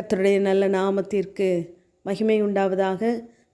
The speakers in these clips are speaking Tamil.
கத்தருடைய நல்ல நாமத்திற்கு மகிமை உண்டாவதாக.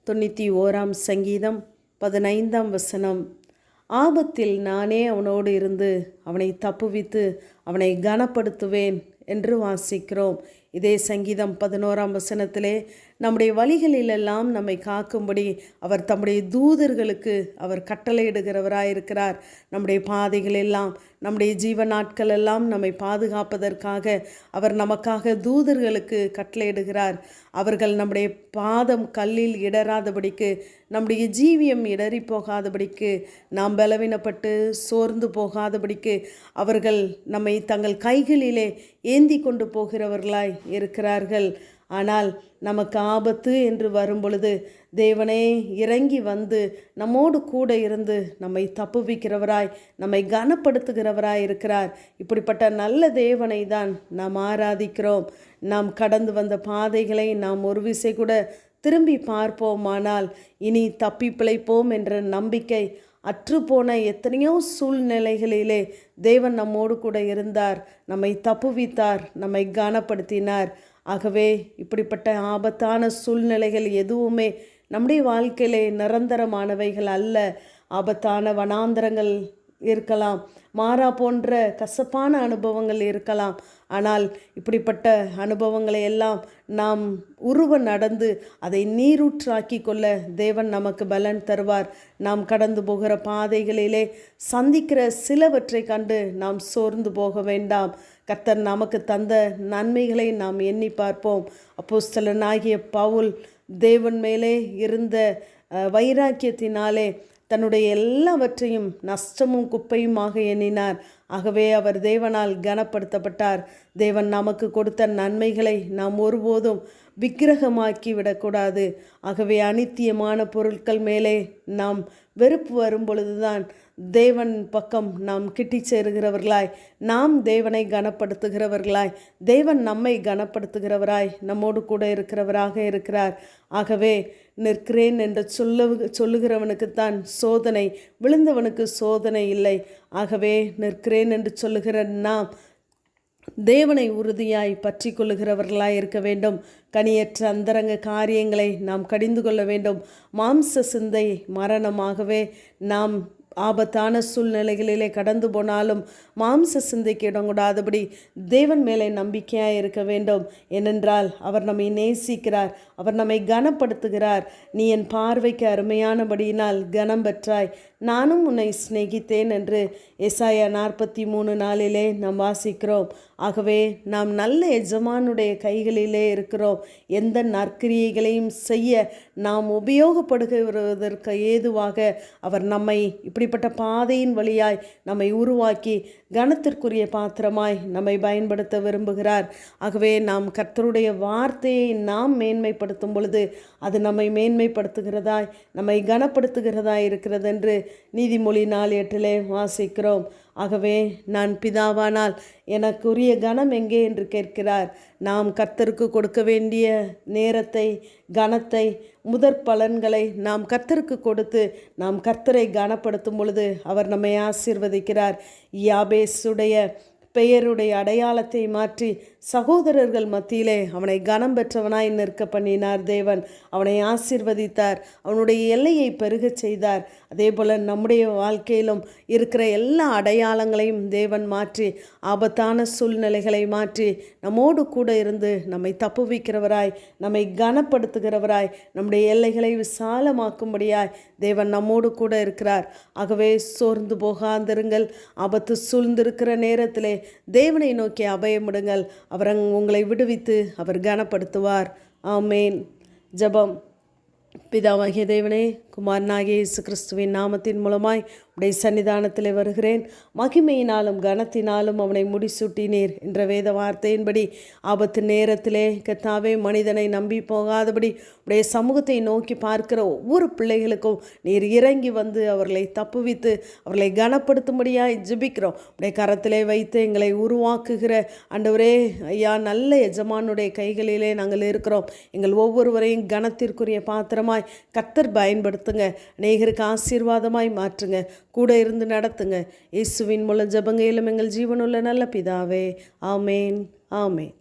தொண்ணூற்றி ஓராம் சங்கீதம் பதினைந்தாம் வசனம். ஆபத்தில் நானே அவனோடு இருந்து அவனை தப்புவித்து அவனை கனப்படுத்துவேன் என்று வாசிக்கிறோம். இதே சங்கீதம் பதினோராம் வசனத்திலே நம்முடைய வழிகளிலெல்லாம் நம்மை காக்கும்படி அவர் தம்முடைய தூதர்களுக்கு அவர் கட்டளையிடுகிறவராயிருக்கிறார். நம்முடைய பாதைகளெல்லாம் நம்முடைய ஜீவ நாட்கள் எல்லாம் நம்மை பாதுகாப்பதற்காக அவர் நமக்காக தூதர்களுக்கு கட்டளையிடுகிறார். அவர்கள் நம்முடைய பாதம் கல்லில் இடராதபடிக்கு நம்முடைய ஜீவியம் இடறி போகாதபடிக்கு நாம் பலவீனப்பட்டு சோர்ந்து போகாதபடிக்கு அவர்கள் நம்மை தங்கள் கைகளிலே ஏந்தி கொண்டு போகிறவர்களாய் இருக்கிறார்கள். ஆனால் நமக்கு ஆபத்து என்று வரும்பொழுது தேவனே இறங்கி வந்து நம்மோடு கூட இருந்து நம்மை தப்புவிக்கிறவராய் நம்மை கனப்படுத்துகிறவராய் இருக்கிறார். இப்படிப்பட்ட நல்ல தேவனை தான் நாம் ஆராதிக்கிறோம். நாம் கடந்து வந்த பாதைகளை நாம் ஒரு விசை கூட திரும்பி பார்ப்போமானால் இனி தப்பி பிழைப்போம் என்ற நம்பிக்கை அற்றுப்போன எத்தனையோ சூழ்நிலைகளிலே தேவன் நம்மோடு கூட இருந்தார் நம்மை தப்புவித்தார் நம்மை கனப்படுத்தினார். ஆகவே இப்படிப்பட்ட ஆபத்தான சூழ்நிலைகள் எதுவுமே நம்முடைய வாழ்க்கையிலே நிரந்தரமானவைகள் அல்ல. ஆபத்தான வனாந்தரங்கள் இருக்கலாம் மாறா போன்ற கசப்பான அனுபவங்கள் இருக்கலாம். ஆனால் இப்படிப்பட்ட அனுபவங்களை எல்லாம் நாம் உருவ நடந்து அதை நீரூற்றாக்கி கொள்ள தேவன் நமக்கு பலன் தருவார். நாம் கடந்து போகிற பாதைகளிலே சந்திக்கிற சிலவற்றை கண்டு நாம் சோர்ந்து போக வேண்டாம். கத்தர் நமக்கு தந்த நன்மைகளை நாம் எண்ணி பார்ப்போம். அப்போஸ்தலனாகிய பவுல் தேவன் மேலே இருந்த வைராக்கியத்தினாலே தன்னுடைய எல்லாவற்றையும் நஷ்டமும் குப்பையுமாக எண்ணினார். ஆகவே அவர் தேவனால் கனப்படுத்தப்பட்டார். தேவன் நமக்கு கொடுத்த நன்மைகளை நாம் ஒருபோதும் விக்கிரகமாக்கி விடக்கூடாது ஆகவே அனித்தியமான பொருட்கள் மேலே நாம் வெறுப்பு வரும் பொழுதுதான் தேவன் பக்கம் நாம் கிட்டி சேருகிறவர்களாய் நாம் தேவனை கனப்படுத்துகிறவர்களாய் தேவன் நம்மை கனப்படுத்துகிறவராய் நம்மோடு கூட இருக்கிறவராக இருக்கிறார். ஆகவே நிற்கிறேன் என்று சொல்ல சொல்லுகிறவனுக்குத்தான் சோதனை விழுந்தவனுக்கு சோதனை இல்லை. ஆகவே நிற்கிறேன் என்று சொல்லுகிற நாம் தேவனை உறுதியாய் பற்றி கொள்ளுகிறவர்களாய் இருக்க வேண்டும். கனியற்ற அந்தரங்க காரியங்களை நாம் கடிந்து கொள்ள வேண்டும். மாம்ச சிந்தை மரணமாகவே நாம் ஆபத்தான சூழ்நிலைகளிலே கடந்து போனாலும் மாம்ச சிந்தைக்கு இடங்கூடாதபடி தேவன் மேலே நம்பிக்கையாக இருக்க வேண்டும். ஏனென்றால் அவர் நம்மை நேசிக்கிறார். அவர் நம்மை கனப்படுத்துகிறார். நீ என் பார்வைக்கு அருமையானபடியினால் கனம் பெற்றாய். நானும் உன்னை சிநேகித்தேன் என்று எஸ்ஐயா நாற்பத்தி மூணு நாளிலே நாம் வாசிக்கிறோம். ஆகவே நாம் நல்ல எஜமானுடைய கைகளிலே இருக்கிறோம். எந்த நற்கிரியைகளையும் செய்ய நாம் உபயோகப்படுகிறதற்கு ஏதுவாக அவர் நம்மை இப்படிப்பட்ட பாதையின் வழியாய் நம்மை உருவாக்கி கனத்திற்குரிய பாத்திரமாய் நம்மை பயன்படுத்த விரும்புகிறார். ஆகவே நாம் கர்த்தருடைய வார்த்தையை நாம் மேன்மைப்படுத்தும் பொழுது அது நம்மை மேன்மைப்படுத்துகிறதாய் நம்மை கனப்படுத்துகிறதாய் இருக்கிறது என்று நீதிமொழி நாள் எட்டிலே வாசிக்கிறோம். ஆகவே நான் பிதாவானால் எனக்குரிய கனம் எங்கே என்று கேட்கிறார். நாம் கர்த்தருக்கு கொடுக்க வேண்டிய நேரத்தை கனத்தை முதற் பலன்களை நாம் கர்த்தருக்கு கொடுத்து நாம் கர்த்தரை கனப்படுத்தும் பொழுது அவர் நம்மை ஆசீர்வதிக்கிறார். யாபேஸுடைய பெயருடைய அடையாளத்தை மாற்றி சகோதரர்கள் மத்தியிலே அவனை கனம் பெற்றவனாய் நிற்க பண்ணினார் தேவன். அவனை ஆசிர்வதித்தார். அவனுடைய எல்லையை பெருகச் செய்தார். அதே போல் நம்முடைய வாழ்க்கையிலும் இருக்கிற எல்லா அடையாளங்களையும் தேவன் மாற்றி ஆபத்தான சூழ்நிலைகளை மாற்றி நம்மோடு கூட இருந்து நம்மை தப்புவிக்கிறவராய் நம்மை கனப்படுத்துகிறவராய் நம்முடைய எல்லைகளை விசாலமாக்கும்படியாய் தேவன் நம்மோடு கூட இருக்கிறார். ஆகவே சோர்ந்து போகாந்திருங்கள் ஆபத்து சூழ்ந்திருக்கிற நேரத்திலே தேவனை நோக்கி அபயமிடுங்கள். அவர் உங்களை விடுவித்து அவர் கனப்படுத்துவார். ஆமேன். ஜபம். பிதாவாகிய தேவனே குமாரனாகிய இயேசு கிறிஸ்துவின் நாமத்தின் மூலமாய் உடைய சன்னிதானத்தில் வருகிறேன். மகிமையினாலும் கனத்தினாலும் அவனை முடிசூட்டினீர் என்ற வேத வார்த்தையின்படி ஆபத்து நேரத்திலே கத்தாவே மனிதனை நம்பி போகாதபடி உடைய சமூகத்தை நோக்கி பார்க்கிற ஒவ்வொரு பிள்ளைகளுக்கும் நீர் இறங்கி வந்து அவர்களை தப்புவித்து அவர்களை கனப்படுத்தும்படியாக ஜிபிக்கிறோம். உடைய கரத்திலே வைத்து எங்களை உருவாக்குகிற அண்டவரே ஐயா நல்ல எஜமானுடைய கைகளிலே நாங்கள் இருக்கிறோம். எங்கள் ஒவ்வொருவரையும் கனத்திற்குரிய பாத்திரம் பாத்திரமாய் கத்தர் பயன்படுத்துங்க. அநேகருக்கு ஆசீர்வாதமாய் மாற்றுங்க. கூட இருந்து நடத்துங்க. இயேசுவின் மூலம் ஜபங்கையிலும் எங்கள் ஜீவனுள்ள நல்ல பிதாவே. ஆமேன். ஆமேன்.